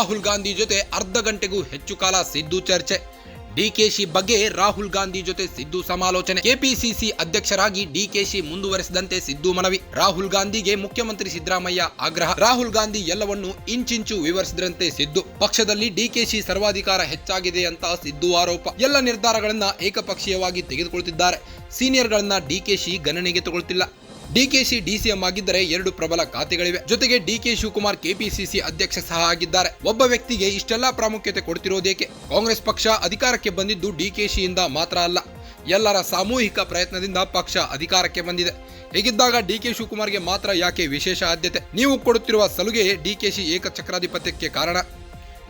ರಾಹುಲ್ ಗಾಂಧಿ ಜೊತೆ ಅರ್ಧ ಗಂಟೆಗೂ ಹೆಚ್ಚು ಕಾಲ ಸಿದ್ದು ಚರ್ಚೆ. ಡಿಕೆಶಿ ಬಗ್ಗೆ ರಾಹುಲ್ ಗಾಂಧಿ ಜೊತೆ ಸಿದ್ದು ಸಮಾಲೋಚನೆ. ಕೆಪಿಸಿಸಿ ಅಧ್ಯಕ್ಷರಾಗಿ ಡಿಕೆಶಿ ಮುಂದುವರೆಸಿದಂತೆ ಸಿದ್ದು ಮನವಿ. ರಾಹುಲ್ ಗಾಂಧಿಗೆ ಮುಖ್ಯಮಂತ್ರಿ ಸಿದ್ದರಾಮಯ್ಯ ಆಗ್ರಹ. ರಾಹುಲ್ ಗಾಂಧಿ ಎಲ್ಲವನ್ನೂ ಇಂಚಿಂಚು ವಿವರಿಸಿದ್ರಂತೆ ಸಿದ್ದು. ಪಕ್ಷದಲ್ಲಿ ಡಿಕೆಶಿ ಸರ್ವಾಧಿಕಾರ ಹೆಚ್ಚಾಗಿದೆ ಅಂತ ಸಿದ್ದು ಆರೋಪ. ಎಲ್ಲ ನಿರ್ಧಾರಗಳನ್ನ ಏಕಪಕ್ಷೀಯವಾಗಿ ತೆಗೆದುಕೊಳ್ತಿದ್ದಾರೆ. ಸೀನಿಯರ್ಗಳನ್ನ ಡಿಕೆಶಿ ಗಣನೆಗೆ ತಗೊಳ್ತಿಲ್ಲ. ಡಿಕೆಶಿ ಡಿಸಿಎಂ ಆಗಿದ್ದರೆ ಎರಡು ಪ್ರಬಲ ಖಾತೆಗಳಿವೆ. ಜೊತೆಗೆ ಡಿಕೆ ಶಿವಕುಮಾರ್ ಕೆಪಿಸಿಸಿ ಅಧ್ಯಕ್ಷ ಸಹ ಆಗಿದ್ದಾರೆ. ಒಬ್ಬ ವ್ಯಕ್ತಿಗೆ ಇಷ್ಟೆಲ್ಲಾ ಪ್ರಾಮುಖ್ಯತೆ ಕೊಡ್ತಿರೋದೇಕೆ? ಕಾಂಗ್ರೆಸ್ ಪಕ್ಷ ಅಧಿಕಾರಕ್ಕೆ ಬಂದಿದ್ದು ಡಿಕೆಶಿಯಿಂದ ಮಾತ್ರ ಅಲ್ಲ. ಎಲ್ಲರ ಸಾಮೂಹಿಕ ಪ್ರಯತ್ನದಿಂದ ಪಕ್ಷ ಅಧಿಕಾರಕ್ಕೆ ಬಂದಿದೆ. ಹೀಗಿದ್ದಾಗ ಡಿಕೆ ಶಿವಕುಮಾರ್ಗೆ ಮಾತ್ರ ಯಾಕೆ ವಿಶೇಷ ಆದ್ಯತೆ? ನೀವು ಕೊಡುತ್ತಿರುವ ಸಲುಗೆ ಡಿಕೆಶಿ ಏಕಚಕ್ರಾಧಿಪತ್ಯಕ್ಕೆ ಕಾರಣ?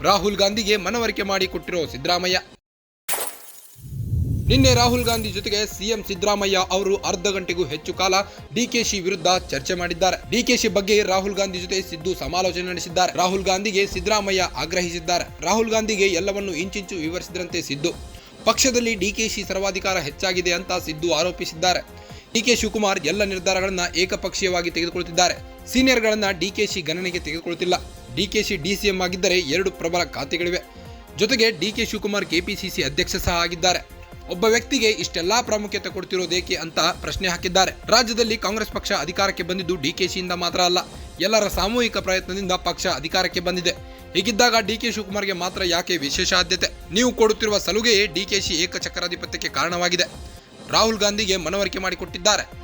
ರಾಹುಲ್ ಗಾಂಧಿಗೆ ಮನವರಿಕೆ ಮಾಡಿ ಕೊಟ್ಟಿರೋ ಸಿದ್ದರಾಮಯ್ಯ. ನಿನ್ನೆ ರಾಹುಲ್ ಗಾಂಧಿ ಜೊತೆಗೆ ಸಿಎಂ ಸಿದ್ದರಾಮಯ್ಯ ಅವರು ಅರ್ಧ ಗಂಟೆಗೂ ಹೆಚ್ಚು ಕಾಲ ಡಿಕೆಶಿ ವಿರುದ್ಧ ಚರ್ಚೆ ಮಾಡಿದ್ದಾರೆ. ಡಿಕೆಶಿ ಬಗ್ಗೆ ರಾಹುಲ್ ಗಾಂಧಿ ಜೊತೆ ಸಿದ್ದು ಸಮಾಲೋಚನೆ ನಡೆಸಿದ್ದಾರೆ. ರಾಹುಲ್ ಗಾಂಧಿಗೆ ಸಿದ್ದರಾಮಯ್ಯ ಆಗ್ರಹಿಸಿದ್ದಾರೆ. ರಾಹುಲ್ ಗಾಂಧಿಗೆ ಎಲ್ಲವನ್ನೂ ಇಂಚಿಂಚು ವಿವರಿಸಿದ್ರಂತೆ ಸಿದ್ದು. ಪಕ್ಷದಲ್ಲಿ ಡಿಕೆಶಿ ಸರ್ವಾಧಿಕಾರ ಹೆಚ್ಚಾಗಿದೆ ಅಂತ ಸಿದ್ದು ಆರೋಪಿಸಿದ್ದಾರೆ. ಡಿಕೆ ಶಿವಕುಮಾರ್ ಎಲ್ಲ ನಿರ್ಧಾರಗಳನ್ನ ಏಕಪಕ್ಷೀಯವಾಗಿ ತೆಗೆದುಕೊಳ್ಳುತ್ತಿದ್ದಾರೆ. ಸೀನಿಯರ್ಗಳನ್ನ ಡಿಕೆಶಿ ಗಣನೆಗೆ ತೆಗೆದುಕೊಳ್ಳುತ್ತಿಲ್ಲ. ಡಿಕೆಶಿ ಡಿಸಿಎಂ ಆಗಿದ್ದರೆ ಎರಡು ಪ್ರಬಲ ಖಾತೆಗಳಿವೆ. ಜೊತೆಗೆ ಡಿಕೆ ಶಿವಕುಮಾರ್ ಕೆಪಿಸಿಸಿ ಅಧ್ಯಕ್ಷ ಸಹ ಆಗಿದ್ದಾರೆ. ಒಬ್ಬ ವ್ಯಕ್ತಿಗೆ ಇಷ್ಟೆಲ್ಲಾ ಪ್ರಾಮುಖ್ಯತೆ ಕೊಡ್ತಿರೋದೇಕೆ ಅಂತ ಪ್ರಶ್ನೆ ಹಾಕಿದ್ದಾರೆ. ರಾಜ್ಯದಲ್ಲಿ ಕಾಂಗ್ರೆಸ್ ಪಕ್ಷ ಅಧಿಕಾರಕ್ಕೆ ಬಂದಿದ್ದು ಡಿಕೆಶಿಯಿಂದ ಮಾತ್ರ ಅಲ್ಲ. ಎಲ್ಲರ ಸಾಮೂಹಿಕ ಪ್ರಯತ್ನದಿಂದ ಪಕ್ಷ ಅಧಿಕಾರಕ್ಕೆ ಬಂದಿದೆ. ಹೀಗಿದ್ದಾಗ ಡಿಕೆ ಶಿವಕುಮಾರ್ಗೆ ಮಾತ್ರ ಯಾಕೆ ವಿಶೇಷ ಆದ್ಯತೆ? ನೀವು ಕೊಡುತ್ತಿರುವ ಸಲುಗೆಯೇ ಡಿಕೆಶಿ ಏಕಚಕ್ರಾಧಿಪತ್ಯಕ್ಕೆ ಕಾರಣವಾಗಿದೆ. ರಾಹುಲ್ ಗಾಂಧಿಗೆ ಮನವರಿಕೆ ಮಾಡಿಕೊಟ್ಟಿದ್ದಾರೆ.